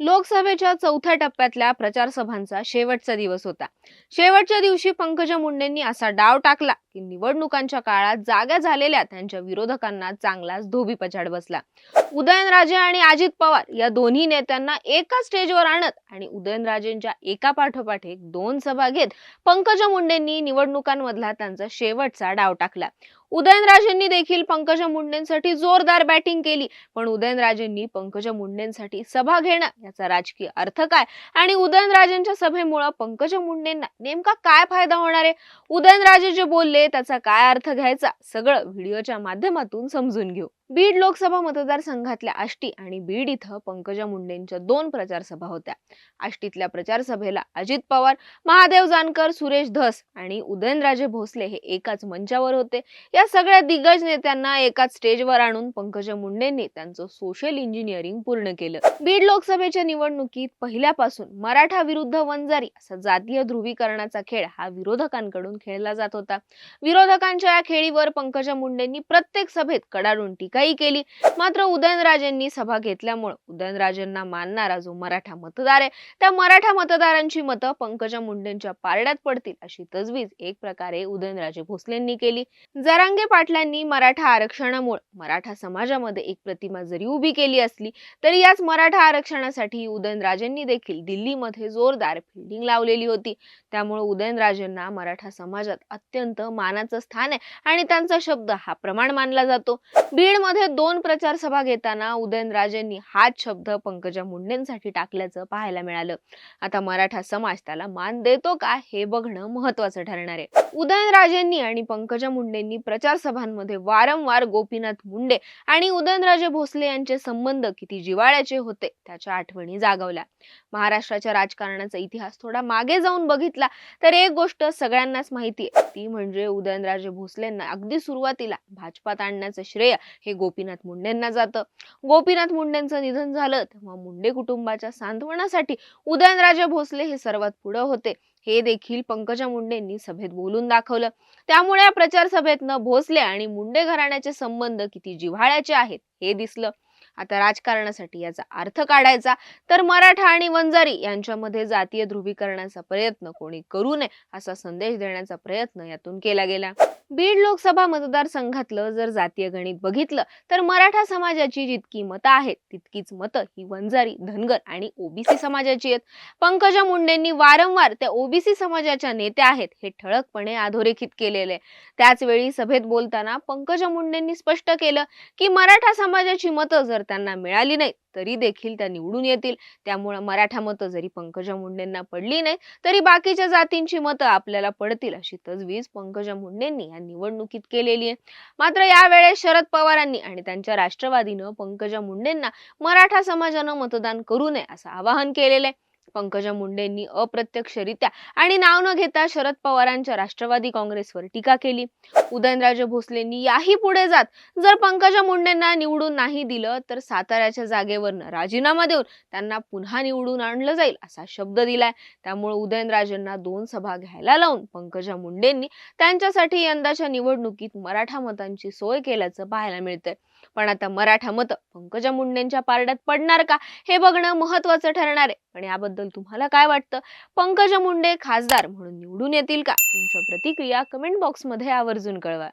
लोकसभेच्या चौथ्या टप्प्यातल्या प्रचार सभांचा शेवटचा दिवस होता. शेवटच्या दिवशी पंकजा मुंडेंनी असा डाव टाकला. की निवडणुकांच्या काळात जाग्या झालेल्या त्यांच्या विरोधकांना चांगलाच धोबीपछाड बसला. उदयनराजे आणि अजित पवार या दोन्ही नेत्यांना एका स्टेजवर आणत आणि उदयनराजेंच्या एका पाठोपाठ एक दोन सभा घेत पंकजा मुंडेंनी निवडणुकांमधला त्यांचा शेवटचा डाव टाकला. उदयनराजेंनी देखील पंकजा मुंडेंसाठी जोरदार बॅटिंग केली पण उदयनराजेंनी पंकजा मुंडेंसाठी सभा घेणं याचा राजकीय अर्थ काय? आणि उदयनराजेंच्या सभेमुळे पंकजा मुंडेंना नेमका काय फायदा होणार आहे? उदयनराजे जे बोलले त्याचा काय अर्थ घ्यायचा? सगळं व्हिडिओच्या माध्यमातून समजून घेऊ. बीड लोकसभा मतदारसंघातल्या आष्टी आणि बीड इथं पंकजा मुंडेंच्या दोन प्रचार सभा होत्या. आष्टीतल्या प्रचार सभेला अजित पवार महादेव जानकर सुरेश धस आणि उदयनराजे भोसले हे एकाच मंचावर होते. या सगळ्या दिग्गज नेत्यांना एकाच स्टेजवर आणून पंकजा मुंडेंनी त्यांचं सोशल इंजिनिअरिंग पूर्ण केलं. बीड लोकसभेच्या निवडणुकीत पहिल्यापासून मराठा विरुद्ध वंजारी असा जातीय ध्रुवीकरणाचा खेळ हा विरोधकांकडून खेळला जात होता. विरोधकांच्या या खेळीवर पंकजा मुंडेंनी प्रत्येक सभेत कडाडून टीकाही केली. मात्र उदयनराजेंनी सभा घेतल्यामुळे उदयनराजेंना मानणारा जो मराठा मतदार आहे त्या मराठा मतदारांची मतं पंकजा मुंडेंच्या पारड्यात पडतील अशी तजवीज एक प्रकारे उदयनराजे भोसलेंनी केली. जरांगे पाटलांनी मराठा आरक्षणामुळे मराठा समाजामध्ये एक प्रतिमा जरी उभी केली असली तरी याच मराठा आरक्षणासाठी उदयनराजेंनी देखील दिल्लीमध्ये जोरदार फिल्डिंग लावलेली होती. त्यामुळे उदयनराजेंना मराठा समाजात अत्यंत मानाचं स्थान आहे आणि त्यांचा शब्द हा प्रमाण मानला जातो. मध्ये दोन प्रचार सभा घेताना उदयनराजेंनी हाच शब्द पंकजा मुंडेंसाठी टाकल्याचं पाहायला मिळालं. आता मराठा समाज त्याला मान देतो का हे बघणं महत्वाचं ठरणार आहे. उदयनराजेंनी आणि पंकजा मुंडेंनी प्रचार सभांमध्ये वारंवार गोपीनाथ मुंडे आणि उदयनराजे भोसले यांचे संबंध किती जिव्हाळ्याचे होते त्याच्या आठवणी जागवल्या. महाराष्ट्राच्या राजकारणाचा इतिहास थोडा मागे जाऊन बघितला तर एक गोष्ट सगळ्यांनाच माहिती आहे ती म्हणजे उदयनराजे भोसलेंना अगदी सुरुवातीला भाजपात आणण्याचं श्रेय हे गोपीनाथ मुंडेंना जातं. गोपीनाथ मुंडेंचं निधन झालं तेव्हा मुंडे कुटुंबाच्या सांत्वनासाठी उदयनराजे भोसले हे सर्वात पुढे होते. हे देखील पंकजा मुंडेंनी सभेत बोलून दाखवलं. त्यामुळे या प्रचार सभेतनं भोसले आणि मुंडे घराण्याचे संबंध किती जिव्हाळ्याचे आहेत हे दिसलं. आता राजकारणासाठी याचा अर्थ काढायचा. तर मराठा आणि वंजारी यांच्यामध्ये जातीय ध्रुवीकरणाचा प्रयत्न कोणी करू नये असा संदेश देण्याचा प्रयत्न यातून केला गेला. बीड लोकसभा मतदारसंघातलं जर जातीय गणित बघितलं तर मराठा समाजाची जितकी मतं आहेत तितकीच मतं ही वंजारी धनगर आणि ओबीसी समाजाची आहेत. पंकजा मुंडेंनी वारंवार त्या ओबीसी समाजाच्या नेत्या आहेत हे ठळकपणे अधोरेखित केलेले त्याच वेळी सभेत बोलताना पंकजा मुंडेंनी स्पष्ट केलं की मराठा समाजाची मतं जर त्यांना मिळाली नाही तरी देखील त्या निवडून येतील. त्यामुळे मराठा मतं जरी पंकजा मुंडेंना पडली नाही तरी बाकीच्या जातींची मतं आपल्याला पडतील अशी तजवीज पंकजा मुंडेंनी या निवडणुकीत केलेली आहे. मात्र यावेळेस शरद पवारांनी आणि त्यांच्या राष्ट्रवादीनं पंकजा मुंडेंना मराठा समाजानं मतदान करू नये असं आवाहन केलेलं आहे. पंकजा मुंडेंनी अप्रत्यक्षरित्या आणि नाव न घेता शरद पवारांच्या राष्ट्रवादी काँग्रेसवर टीका केली. उदयनराजे भोसलेंनी याही पुढे जात. जर पंकजा मुंडेंना निवडून नाही दिलं तर साताऱ्याच्या जागेवरनं राजीनामा देऊन त्यांना पुन्हा निवडून आणलं जाईल असा शब्द दिलाय. त्यामुळे उदयनराजेंना दोन सभा घ्यायला लावून पंकजा मुंडेंनी त्यांच्यासाठी यंदाच्या निवडणुकीत मराठा मतांची सोय केल्याचं पाहायला मिळतंय. पण आता मराठा मतं पंकजा मुंडेंच्या पारड्यात पडणार का हे बघणं महत्वाचं ठरणार आहे. पण याबद्दल तुम्हाला काय वाटतं? पंकजा मुंडे खासदार म्हणून निवडून येतील का? तुमच्या प्रतिक्रिया कमेंट बॉक्समध्ये आवर्जून girl